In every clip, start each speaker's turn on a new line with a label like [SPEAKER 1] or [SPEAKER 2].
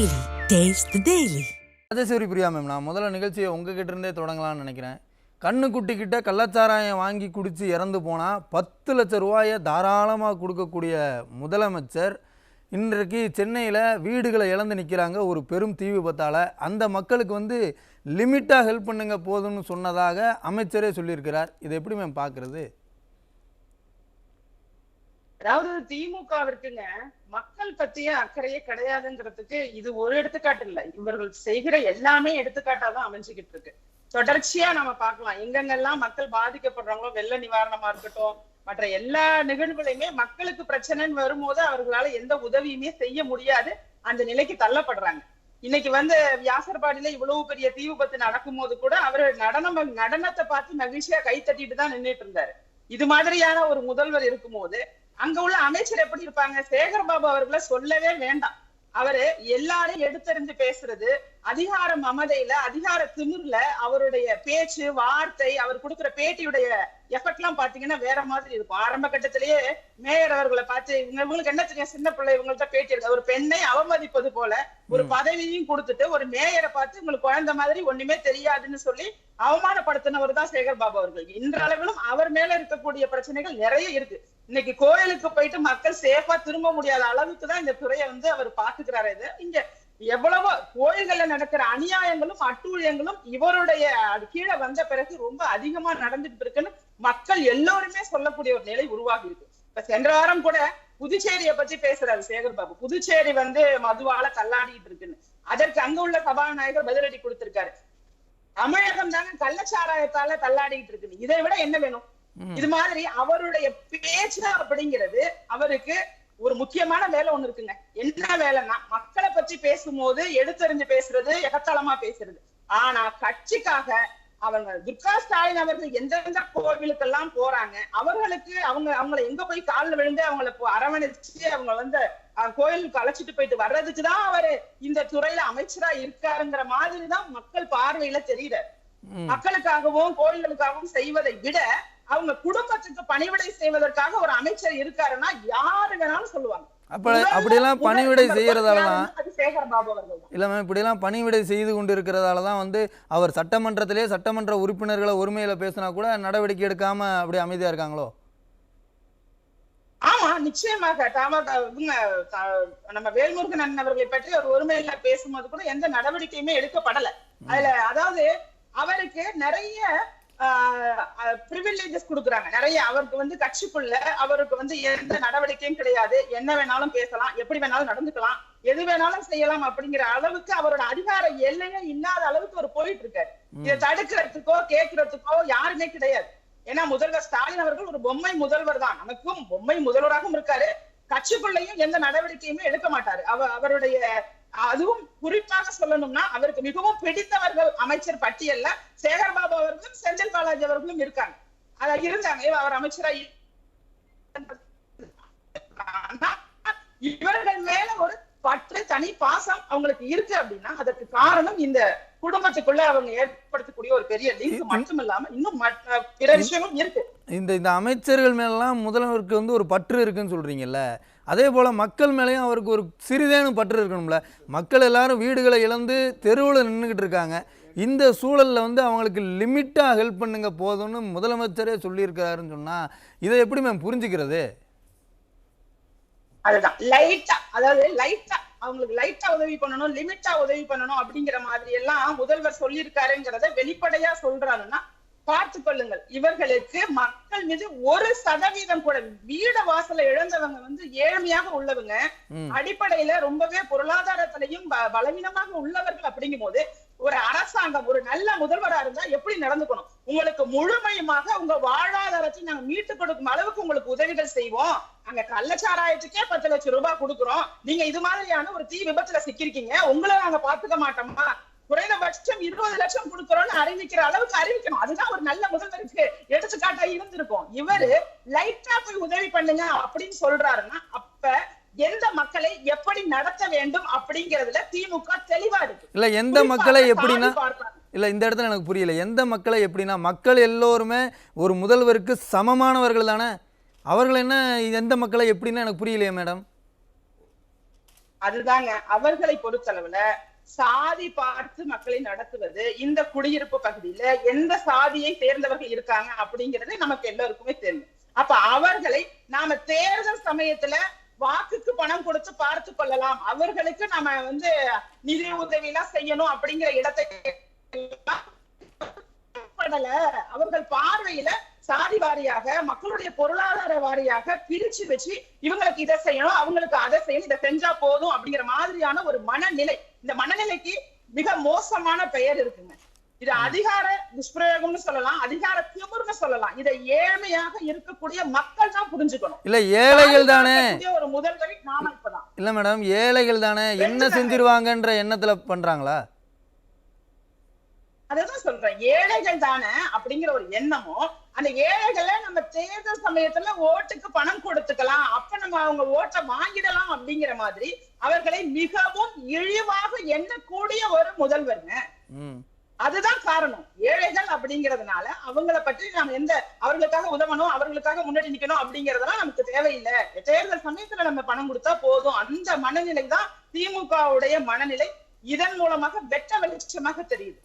[SPEAKER 1] Daily taste daily
[SPEAKER 2] Rajeswari Priya ma'am நான் முதல்ல நிகழ்ச்சியை உங்ககிட்ட இருந்தே தொடங்கலாம்னு நினைக்கிறேன். கண்ணுக்குட்டி கிட்ட கள்ளச்சாராயம் வாங்கி குடித்து இறந்து போனால் பத்து லட்ச ரூபாயை தாராளமாக கொடுக்கக்கூடிய முதலமைச்சர் இன்றைக்கு சென்னையில் வீடுகளை இழந்து நிற்கிறாங்க ஒரு பெரும் தீ விபத்தால். அந்த மக்களுக்கு வந்து லிமிட்டாக ஹெல்ப் பண்ணுங்க போதும்னு சொன்னதாக அமைச்சரே சொல்லியிருக்கிறார். இதை எப்படி மேம் பார்க்குறது?
[SPEAKER 3] அதாவது திமுகவிற்குங்க மக்கள் பத்திய அக்கறையே கிடையாதுங்கிறதுக்கு இது ஒரு எடுத்துக்காட்டு இல்ல. இவர்கள் செய்கிற எல்லாமே எடுத்துக்காட்டாதான் அமைஞ்சுக்கிட்டு இருக்கு. தொடர்ச்சியா நம்ம பார்க்கலாம். எங்கெங்கெல்லாம் மக்கள் பாதிக்கப்படுறாங்களோ வெள்ள நிவாரணமா இருக்கட்டும் மற்ற எல்லா நிகழ்வுகளையுமே மக்களுக்கு பிரச்சனைன்னு வரும்போது அவர்களால எந்த உதவியுமே செய்ய முடியாது. அந்த நிலைக்கு தள்ளப்படுறாங்க. இன்னைக்கு வந்து வியாசர்பாடியில இவ்வளவு பெரிய தீ விபத்து நடக்கும்போது கூட அவர் நடனம் நடனத்தை பார்த்து மகிழ்ச்சியா கை தட்டிட்டு தான் நின்னுட்டு இருந்தாரு. இது மாதிரியான ஒரு முதல்வர் இருக்கும்போது அங்க உள்ள அமைச்சர் எப்படி இருப்பாங்க? சேகர் பாபு அவர்களை சொல்லவே வேண்டாம். அவரு எல்லாரையும் எடுத்தறிந்து பேசுறது அதிகார மமதையில அதிகார திமிர்ல அவருடைய பேச்சு வார்த்தை அவர் கொடுக்கிற பேட்டியுடைய எஃபெக்ட் எல்லாம் பாத்தீங்கன்னா வேற மாதிரி இருக்கும். ஆரம்ப கட்டத்திலேயே மேயர் அவர்களை பார்த்து இவங்க இவங்களுக்கு என்ன தெரியும்? சின்ன பிள்ளை இவங்கள்ட்ட பேட்டி எடுக்க ஒரு பெண்ணை அவமதிப்பது போல ஒரு பதவியும் கொடுத்துட்டு ஒரு மேயரை பார்த்து உங்களுக்கு குழந்தை மாதிரி ஒண்ணுமே தெரியாதுன்னு சொல்லி அவமானப்படுத்தினவர் தான் சேகர் பாபு அவர்கள். இன்றளவிலும் அவர் மேல இருக்கக்கூடிய பிரச்சனைகள் நிறைய இருக்கு. இன்னைக்கு கோயிலுக்கு போயிட்டு மக்கள் சேஃபா திரும்ப முடியாத அளவுக்கு தான் இந்த துறையை வந்து அவர் பாத்துக்கிறாரு இது இங்க எவ்வளவோ கோயில்கள்ல நடக்கிற அநியாயங்களும் அட்டூழியங்களும் இவருடைய அது கீழே வந்த பிறகு ரொம்ப அதிகமா நடந்துட்டு இருக்குன்னு மக்கள் எல்லோருமே சொல்லக்கூடிய ஒரு நிலை உருவாகி இருக்கு. இப்ப சென்ற வாரம் கூட புதுச்சேரியை பத்தி பேசுறாரு சேகர் பாபு. புதுச்சேரி வந்து மதுவால தள்ளாடிட்டு இருக்குன்னு. அதற்கு அங்க உள்ள சபாநாயகர் பதிலடி கொடுத்திருக்காரு. தமிழகம் தாங்க கள்ளச்சாராயத்தால தள்ளாடிட்டு இருக்கு இதை விட என்ன வேணும்? இது மாதிரி அவருடைய பேச்சு அப்படிங்கிறது அவருக்கு ஒரு முக்கியமான வேலை ஒண்ணு இருக்குங்க. என்ன வேலைன்னா மக்களை பற்றி பேசும்போது எடுத்தறிஞ்சு பேசுறது எகத்தளமா பேசுறது. ஆனா கட்சிக்காக அவங்க துர்கா ஸ்டாலின் அவர்கள் எந்தெந்த கோவிலுக்கெல்லாம் போறாங்க அவர்களுக்கு அவங்க அவங்களை எங்க போய் காலில் விழுந்து அவங்களை அரவணைச்சு அவங்க வந்து கோயிலுக்கு அழைச்சிட்டு போயிட்டு வர்றதுக்கு தான் அவரு இந்த துறையில அமைச்சரா இருக்காருங்கிற மாதிரி தான் மக்கள் பார்வையில தெரியுறாரு மக்களுக்காகவும் கோயில்களுக்காகவும் செய்வதை விட அவங்க குடும்பத்துக்கு பணிவிடை செய்வதற்காக ஒரு அமைச்சர் இருக்காருன்னா யாரு வேணாலும் சொல்லுவாங்க.
[SPEAKER 2] அப்ப அப்படியெல்லாம் பணிவிடை செய்யறதால தான். இல்லை மேம் இப்படிலாம் பணிவிடை செய்து கொண்டு இருக்கிறதால தான் வந்து அவர் சட்டமன்றத்திலே சட்டமன்ற உறுப்பினர்களை ஒருமையில் பேசினா கூட நடவடிக்கை எடுக்காமல் அப்படியே அமைதியாக இருக்காங்களோ?
[SPEAKER 3] ஆமா நிச்சயமாக. நம்ம வேல்முருகன் அண்ணன் அவர்களை பற்றி ஒரு ஒருமையில பேசும்போது கூட எந்த நடவடிக்கையுமே எடுக்கப்படல. அதுல அதாவது அவருக்கு நிறைய ப்ரிவிலேஜஸ் கொடுக்குறாங்க. நிறைய அவருக்கு வந்து கட்சிக்குள்ள அவருக்கு வந்து எந்த நடவடிக்கையும் கிடையாது. என்ன வேணாலும் பேசலாம் எப்படி வேணாலும் நடந்துக்கலாம் எது வேணாலும் செய்யலாம் அப்படிங்கிற அளவுக்கு அவரோட அதிகார எல்லையே இல்லாத அளவுக்கு அவர் போயிட்டு இருக்காரு இதை தடுக்கிறதுக்கோ கேட்கறதுக்கோ யாருமே கிடையாது. ஏன்னா முதல்வர் ஸ்டாலின் அவர்கள் ஒரு பொம்மை முதல்வர் தான். நமக்கும் பொம்மை முதல்வராகவும் இருக்காரு. கட்சிக்குள்ளேயும் எந்த நடவடிக்கையுமே எடுக்க மாட்டாரு. அவ அவருடைய அதுவும் குறிப்பாக சொல்லணும்னா அவருக்கு மிகவும் பிடித்தவர்கள் அமைச்சர் பட்டியல்ல சேகர் பாபு அவர்களும் செந்தில் பாலாஜி அவர்களும் இருக்காங்க. அத இருந்தாங்க. அவர் அமைச்சரா இவர்கள் மேல ஒரு பற்று தனி பாசம் அவங்களுக்கு இருக்கு அப்படின்னா அதற்கு காரணம் இந்த குடும்பத்துக்குள்ள அவங்க ஏற்படுத்தக்கூடிய ஒரு பெரிய லிங்க் மட்டும் இல்லாம இன்னும் பிற விஷயங்களும் இருக்கு.
[SPEAKER 2] இந்த இந்த அமைச்சர்கள் மேலெல்லாம் முதல்வருக்கு வந்து ஒரு பற்று இருக்குன்னு சொல்கிறீங்கல்ல அதே போல் மக்கள் மேலேயும் அவருக்கு ஒரு சிறிதேனும் பற்று இருக்கணும்ல. மக்கள் எல்லாரும் வீடுகளை இழந்து தெருவில் நின்றுக்கிட்டு இருக்காங்க. இந்த சூழலில் வந்து அவங்களுக்கு லிமிட்டாக ஹெல்ப் பண்ணுங்க போதும்னு முதலமைச்சரே சொல்லியிருக்கிறாருன்னு சொன்னால் இதை எப்படி மேம் புரிஞ்சுக்கிறது?
[SPEAKER 3] அதுதான். லைட்டா அதாவது லைட்டா அவங்களுக்கு லைட்டா உதவி பண்ணணும் லிமிட்டா உதவி பண்ணணும் அப்படிங்கிற மாதிரி எல்லாம் முதல்வர் சொல்லியிருக்காருங்கிறத வெளிப்படையா சொல்றாருன்னா பார்த்து கொள்ளுங்கள். இவர்களுக்கு மக்கள் மீது ஒரு சதவீதம் கூட வீட வாசல இழந்தவங்க வந்து ஏழ்மையாக உள்ளவங்க அடிப்படையில ரொம்பவே பொருளாதாரத்திலையும் பலவீனமாக உள்ளவர்கள் அப்படிங்கும் போது ஒரு அரசாங்கம் ஒரு நல்ல முதல்வரா இருந்தா எப்படி நடந்துக்கணும்? உங்களுக்கு முழுமையுமாக உங்க வாழ்வாதாரத்தை நாங்க மீட்டு கொடுக்கும் அளவுக்கு உங்களுக்கு உதவிகள் செய்வோம். அங்க கள்ளச்சாராயத்துக்கே பத்து லட்சம் ரூபாய் கொடுக்குறோம். நீங்க இது மாதிரியான ஒரு தீ விபத்துல சிக்கிருக்கீங்க உங்களை நாங்க பாத்துக்க மாட்டோமா? குறைந்தபட்சம் இருபது லட்சம் கொடுக்குறோம்னு அறிவிக்கிற அளவுக்கு அறிவிக்கணும். அதுதான் ஒரு நல்ல முதல்வருக்கு எடுத்துக்காட்டா இருந்திருக்கும். இவரு லைட்டா போய் உதவி பண்ணுங்க அப்படின்னு சொல்றாருன்னா அப்ப எந்த மக்களை எப்படி நடத்த வேண்டும் அப்படிங்கறதுல திமுக தெளிவா இருக்கு.
[SPEAKER 2] இல்லை எந்த மக்களை எப்படின்னா. இல்லை இந்த இடத்துல எனக்கு புரியல. எந்த மக்களை எப்படின்னா மக்கள் எல்லோருமே ஒரு முதல்வருக்கு சமமானவர்கள் தானே. அவர்கள் என்ன எந்த மக்களை எப்படின்னா எனக்கு புரியலையே மேடம்.
[SPEAKER 3] அதுதாங்க. அவர்களை பொறுத்தளவுல சாதி பார்த்து மக்களை நடத்துவது இந்த குடியிருப்பு பகுதியில எந்த சாதியை சேர்ந்தவர்கள் இருக்காங்க அப்படிங்கறது நமக்கு எல்லாருக்குமே தெரியும். அப்ப அவர்களை நாம தேர்தல் சமயத்துல வாக்குக்கு பணம் கொடுத்து பார்த்து கொள்ளலாம். அவர்களுக்கு நாம வந்து நிதி உதவி எல்லாம் செய்யணும் அப்படிங்கிற இடத்தை அவர்கள் பார்வையில சாதி வாரியாக மக்களுடைய பொருளாதார வாரியாக பிரிச்சு வச்சு இவங்களுக்கு இதை செய்யணும் அவங்களுக்கு அதை செய்யணும் இதை செஞ்சா போதும் அப்படிங்கிற மாதிரியான ஒரு மனநிலை இந்த மனநிலைக்கு மிக மோசமான பெயர் இருக்குங்க. இது அதிகார துஷ்பிரயோகம்னு சொல்லலாம் அதிகார திமிர்னு சொல்லலாம். இதை ஏழ்மையாக இருக்கக்கூடிய மக்கள் தான் புரிஞ்சுக்கணும்.
[SPEAKER 2] இல்ல ஏழைகள் தானே.
[SPEAKER 3] ஒரு முதல்வரை நாம இப்பதான்.
[SPEAKER 2] இல்ல மேடம் ஏழைகள் தானே. என்ன செஞ்சிருவாங்கன்ற எண்ணத்துல பண்றாங்களா?
[SPEAKER 3] அதான் சொல்றேன். ஏழைகள் தானே அப்படிங்கிற ஒரு எண்ணமும் அந்த ஏழைகளை நம்ம தேர்தல் சமயத்துல ஓட்டுக்கு பணம் கொடுத்துக்கலாம். அப்ப நம்ம அவங்க ஓட்டை வாங்கிடலாம் அப்படிங்கிற மாதிரி அவர்களை மிகவும் இழிவாக எண்ணக்கூடிய ஒரு முதல்வருங்க. அதுதான் காரணம். ஏழைகள் அப்படிங்கறதுனால அவங்கள பற்றி நாம் எந்த அவர்களுக்காக உதவணும் அவர்களுக்காக முன்னாடி நிக்கணும் அப்படிங்கறதெல்லாம் நமக்கு தேவையில்லை. தேர்தல் சமயத்துல நம்ம பணம் கொடுத்தா போதும். அந்த மனநிலை தான் திமுகவுடைய மனநிலை. இதன் மூலமாக வெட்ட வெளிச்சமாக தெரியுது.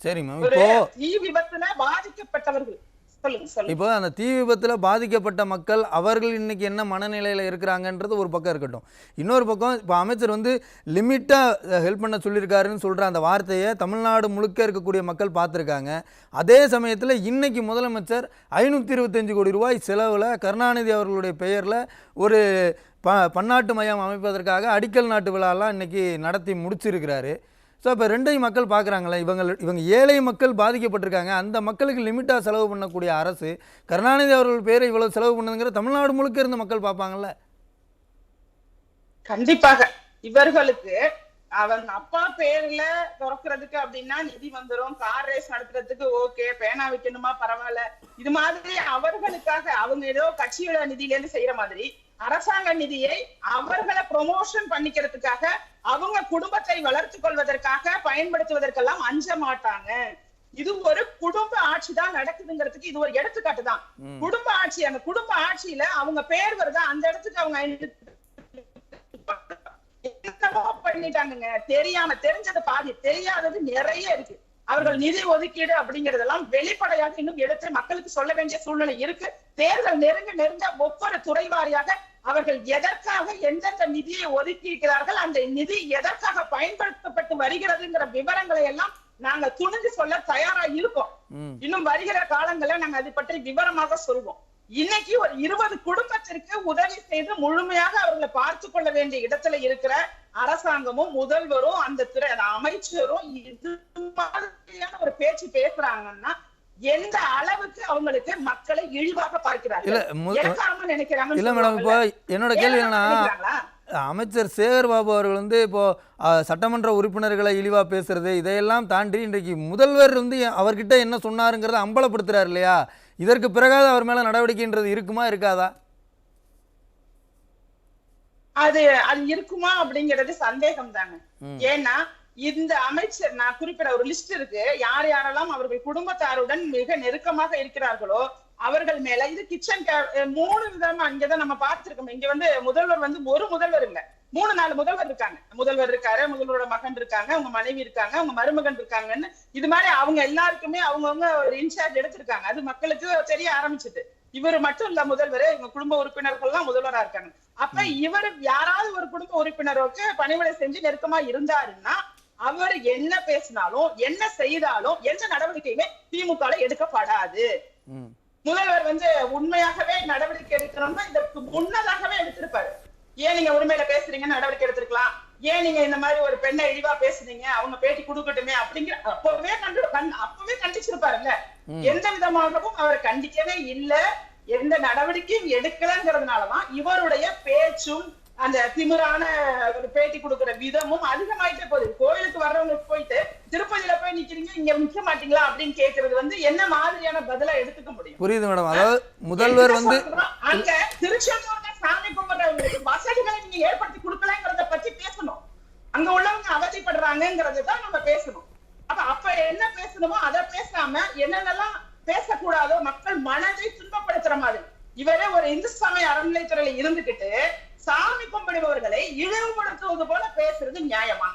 [SPEAKER 3] ஒரு தீ விபத்துல பாதிக்கப்பட்டவர்கள்.
[SPEAKER 2] இப்போ அந்த தீ விபத்தில் பாதிக்கப்பட்ட மக்கள் அவர்கள் இன்னைக்கு என்ன மனநிலையில் இருக்கிறாங்கன்றது ஒரு பக்கம் இருக்கட்டும். இன்னொரு பக்கம் இப்போ அமைச்சர் வந்து லிமிட்டாக ஹெல்ப் பண்ண சொல்லியிருக்காருன்னு சொல்கிற அந்த வார்த்தையை தமிழ்நாடு முழுக்க இருக்கக்கூடிய மக்கள் பார்த்துருக்காங்க. அதே சமயத்தில் இன்னைக்கு முதலமைச்சர் ஐநூற்றி இருபத்தஞ்சு கோடி ரூபாய் செலவில் கருணாநிதி அவர்களுடைய பெயரில் ஒரு ப பன்னாட்டு மையம் அமைப்பதற்காக அடிக்கல் நாட்டு விழாலாம் இன்றைக்கி நடத்தி முடிச்சிருக்கிறாரு. ஸோ இப்போ ரெண்டையும் மக்கள் பார்க்குறாங்களே இவங்க இவங்க ஏழை மக்கள் பாதிக்கப்பட்டிருக்காங்க. அந்த மக்களுக்கு லிமிட்டாக செலவு பண்ணக்கூடிய அரசு கருணாநிதி அவர்கள் பேரை இவ்வளோ செலவு பண்ணுதுங்கிற தமிழ்நாடு முழுக்க இருந்து மக்கள் பார்ப்பாங்கல்ல?
[SPEAKER 3] கண்டிப்பாக. இவர்களுக்கு அவங்க அப்பா பேர்ல திறக்கிறதுக்கு அப்படின்னா நிதி வந்துரும். கார் ரேஸ் நடத்துறதுக்கு ஓகே பேனா வைக்கணுமா? பரவாயில்ல. இது மாதிரி அவர்களுக்காக அவங்க ஏதோ கட்சியோட நிதியில இருந்து செய்யற மாதிரி அரசாங்க நிதியை அவர்களை ப்ரொமோஷன் பண்ணிக்கிறதுக்காக அவங்க குடும்பத்தை வளர்த்து கொள்வதற்காக பயன்படுத்துவதற்கெல்லாம் அஞ்ச மாட்டாங்க. இது ஒரு குடும்ப ஆட்சி தான் நடக்குதுங்கிறதுக்கு இது ஒரு எடுத்துக்காட்டு தான். குடும்ப ஆட்சி அந்த குடும்ப ஆட்சியில அவங்க பேர் வருதா? அந்த இடத்துக்கு அவங்க என்னமோ பண்ணிட்டாங்கங்க. தெரியாம தெரிஞ்சது பாதி தெரியாதது நிறைய இருக்கு. அவர்கள் நிதி ஒதுக்கீடு அப்படிங்கறதெல்லாம் வெளிப்படையாக இன்னும் எடுத்து மக்களுக்கு சொல்ல வேண்டிய சூழ்நிலை இருக்கு. தேர்தல் நெருங்க நெருங்க ஒவ்வொரு துறை வாரியாக அவர்கள் எதற்காக எந்தெந்த நிதியை ஒதுக்கி இருக்கிறார்கள் அந்த நிதி எதற்காக பயன்படுத்தப்பட்டு வருகிறதுங்கிற விவரங்களை எல்லாம் நாங்க துணிஞ்சு சொல்ல தயாரா இருக்கோம். இன்னும் வருகிற காலங்களில் நாங்க அதை பற்றி விவரமாக சொல்வோம். இன்னைக்கு ஒரு இருபது குடும்பத்திற்கு உதவி செய்து முழுமையாக அவர்களை பார்த்து கொள்ள வேண்டிய இடத்துல இருக்கிற அரசாங்கமும் முதல்வரும் அந்த துறை அமைச்சரும் இது மாதிரியான ஒரு பேச்சு பேசுறாங்கன்னா எந்த அளவுக்கு அவங்களுக்கு மக்களை இழிவாக இறக்காம நினைக்கிறாங்கன்னு
[SPEAKER 2] இல்ல மேடம் இப்போ. என்னோட கேள்வி என்னன்னா? அமைச்சர் சேகர் பாபு அவர்கள் வந்து இப்போ அஹ், சட்டமன்ற உறுப்பினர்களை இழிவா பேசுறது இதையெல்லாம் தாண்டி இன்றைக்கு முதல்வர் வந்து அவர்கிட்ட என்ன சொன்னாருங்கிறத அம்பலப்படுத்துறாரு இல்லையா? இதற்கு பிறகாவது அவர் மேல நடவடிக்கைன்றது இருக்குமா இருக்காதா?
[SPEAKER 3] அது அது இருக்குமா அப்படிங்கிறது சந்தேகம் தாங்க. ஏன்னா இந்த அமைச்சர் நான் குறிப்பிட ஒரு லிஸ்ட் இருக்கு. யார் யாரெல்லாம் அவர்கள் குடும்பத்தாருடன் மிக நெருக்கமாக இருக்கிறார்களோ அவர்கள் மேல. இது கிச்சன் மூணு விதமா இங்கதான் நம்ம பார்த்திருக்கோம். இங்க வந்து முதல்வர் வந்து ஒரு முதல்வர் இல்ல. மூணு நாலு முதல்வர் இருக்காங்க. முதல்வர் இருக்காரு முதல்வரோட மகன் இருக்காங்க அவங்க மனைவி இருக்காங்க அவங்க மருமகன் இருக்காங்கன்னு இது மாதிரி அவங்க எல்லாருக்குமே அவங்கவுங்க ஒரு இன்சார்ஜ் எடுத்திருக்காங்க. அது மக்களுக்கு தெரிய ஆரம்பிச்சது. இவர் மட்டும் இல்ல முதல்வர் இவங்க குடும்ப உறுப்பினர்கள் எல்லாம் முதல்வரா இருக்காங்க. அப்ப இவர் யாராவது ஒரு குடும்ப உறுப்பினருக்கு பணிவிடை செஞ்சு நெருக்கமா இருந்தாருன்னா அவர் என்ன பேசினாலும் என்ன செய்தாலும் எந்த நடவடிக்கையுமே திமுக எடுக்கப்படாது. முதல்வர் வந்து உண்மையாகவே நடவடிக்கை எடுக்கணும்னா இதற்கு முன்னதாகவே எடுத்திருப்பாரு. ஏன் நீங்க உரிமையில பேசுறீங்க நடவடிக்கை எடுத்திருக்கலாம். ஏன் நீங்க இந்த மாதிரி ஒரு பெண்ணை இழிவா பேசுறீங்க அவங்க பேட்டி கொடுக்கட்டுமே அப்படிங்கிற அப்பவே கண்டு கண்- அப்பவே கண்டிச்சிருப்பாருல்ல. எந்த விதமாகவும் அவர் கண்டிக்கவே இல்ல. எந்த நடவடிக்கையும் எடுக்கலங்கிறதுனாலதான் இவருடைய பேச்சும் அந்த திமிரான ஒரு பேட்டி கொடுக்கிற விதமும் அதிகமாயிட்டே போகுது. கோயிலுக்கு வர்றவங்களுக்கு போயிட்டு திருப்பதியில போய் நிக்கிறீங்க இங்க நிக்க மாட்டீங்களா அப்படின்னு கேக்குறது வந்து என்ன மாதிரியான பதிலா எடுத்துக்க முடியும்?
[SPEAKER 2] புரியுது மேடம் அதாவது முதல்வர் வந்து?
[SPEAKER 3] அங்க திருச்செந்தூர்ல சாமி கும்பிடுறவங்களுக்கு வசதிகளை நீங்க ஏற்படுத்தி கொடுக்கலங்கிறத பத்தி பேசணும். அங்க உள்ளவங்க அவதிப்படுறாங்கிறத நம்ம பேசணும். அப்ப அப்ப என்ன பேசணுமோ அதை பேசாம என்னென்னலாம் பேசக்கூடாதோ மக்கள் மனதை துன்பப்படுத்துற மாதிரி. இவரே ஒரு இந்து சமய அறநிலைத்துறையில இருந்துகிட்டு சாமி கும்பிடுபவர்களை இழிவுபடுத்துவது போல பேசுறது நியாயமா?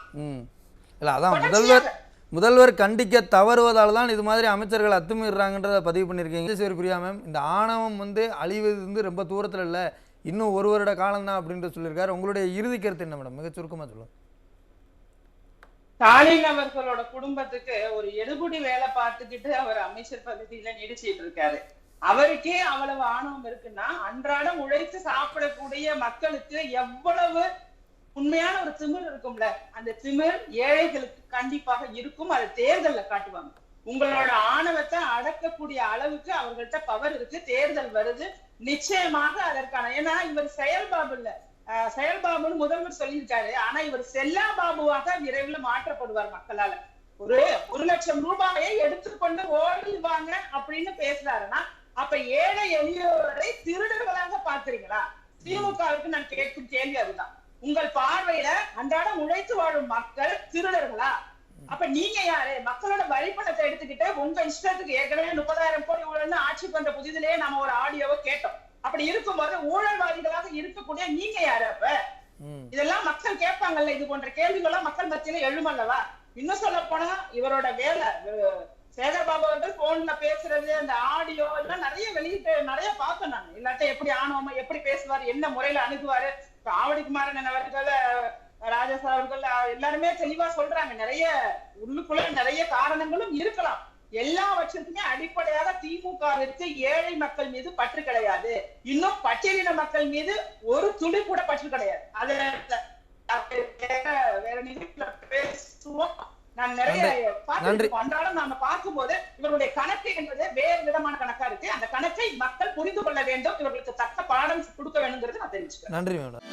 [SPEAKER 2] இல்லை அதான். முதல்வர் முதல்வர் கண்டிக்க தவறுவதால் தான் இது மாதிரி அமைச்சர்கள் அத்துமீறாங்கன்றத பதிவு பண்ணியிருக்கீங்க. சரி பிரியா மேம் இந்த ஆணவம் வந்து அழிவது வந்து ரொம்ப தூரத்தில் இல்லை. இன்னும் ஒரு வருட காலம்தான் அப்படின்ட்டு சொல்லியிருக்காரு. உங்களுடைய இறுதி கருத்து என்ன மேடம்? மிக சுருக்கமாக சொல்லுங்க.
[SPEAKER 3] ஸ்டாலின் அவர்களோட குடும்பத்துக்கு ஒரு எடுபுடி வேலை பார்த்துக்கிட்டு அவர் அமைச்சர் பதவியில நீடிச்சிட்டு இருக்காரு. அவருக்கே அவ்வளவு ஆணவம் இருக்குன்னா அன்றாடம் உழைத்து சாப்பிடக்கூடிய மக்களுக்கு எவ்வளவு உண்மையான ஒரு திமிர் இருக்கும்ல? அந்த திமிர் ஏழைகளுக்கு கண்டிப்பாக இருக்கும். அதை தேர்தல்ல காட்டுவாங்க. உங்களோட ஆணவத்தை அடக்கக்கூடிய அளவுக்கு அவர்கள்ட்ட பவர் இருக்கு. தேர்தல் வருது. நிச்சயமாக அதற்கான ஏன்னா இவர் செயல்பாபு இல்ல. ஆஹ் செயல்பாபுன்னு முதல்வர் சொல்லியிருக்காரு. ஆனா இவர் செல்லா பாபுவாக விரைவில் மாற்றப்படுவார் மக்களால. ஒரு ஒரு லட்சம் ரூபாயை எடுத்துக்கொண்டு ஓடிவாங்க அப்படின்னு பேசுறாருன்னா அப்ப ஏழை எளியோரை திருடர்களாக பாக்குறீங்களா திமுகவுக்கு நான் கேட்கும் கேள்வி அதுதான். உங்கள் பார்வையில அன்றாடம் உழைத்து வாழும் மக்கள் திருடர்களா? அப்ப நீங்க யாரு? மக்களோட வரி பணத்தை எடுத்துக்கிட்டு உங்க இஷ்டத்துக்கு ஏற்கனவே முப்பதாயிரம் கோடி ஊழல்னு ஆட்சி பண்ற புதிதிலேயே நம்ம ஒரு ஆடியோவை கேட்டோம். அப்படி இருக்கும்போது ஊழல்வாதிகளாக இருக்கக்கூடிய நீங்க யாரு அப்ப? இதெல்லாம் மக்கள் கேட்பாங்கல்ல இது போன்ற கேள்விகள்லாம் மக்கள் மத்தியில எழுமல்லவா? இன்னும் சொல்ல போனா இவரோட வேலை போன்ல பேசுறது அந்த ஆடியோ எல்லாம் நிறைய வெளியிட்டு நிறைய பார்த்தேன் நான். இல்லாட்ட எப்படி ஆணவமா எப்படி பேசுவாரு என்ன முறையில அணுகுவாரு. ஆவடி குமாரன் அவர்கள் அஹ், அவர்கள் எல்லாருமே தெளிவா சொல்றாங்க. நிறைய உள்ளுக்குள்ள நிறைய காரணங்களும் இருக்கலாம். எல்லாவற்றுக்குமே அடிப்படையாக திமுகவிற்கு ஏழை மக்கள் மீது பற்று கிடையாது. இன்னும் பட்டியலின மக்கள் மீது ஒரு துளி கூட பற்று கிடையாது. அது அது வேற வேற நிகழ்ச்சியில பேசுவோம். நான் நிறைய. அன்றாடம் நாம பார்க்கும்போது இவருடைய கணக்கு என்பது வேறு விதமான கணக்கா இருக்கு. அந்த கணக்கை மக்கள் புரிந்து கொள்ள வேண்டும். இவர்களுக்கு தக்க பாடம் கொடுக்க வேண்டும்ங்கிறது நான் தெரிஞ்சுக்கிறேன்.
[SPEAKER 2] நன்றி மேடம்.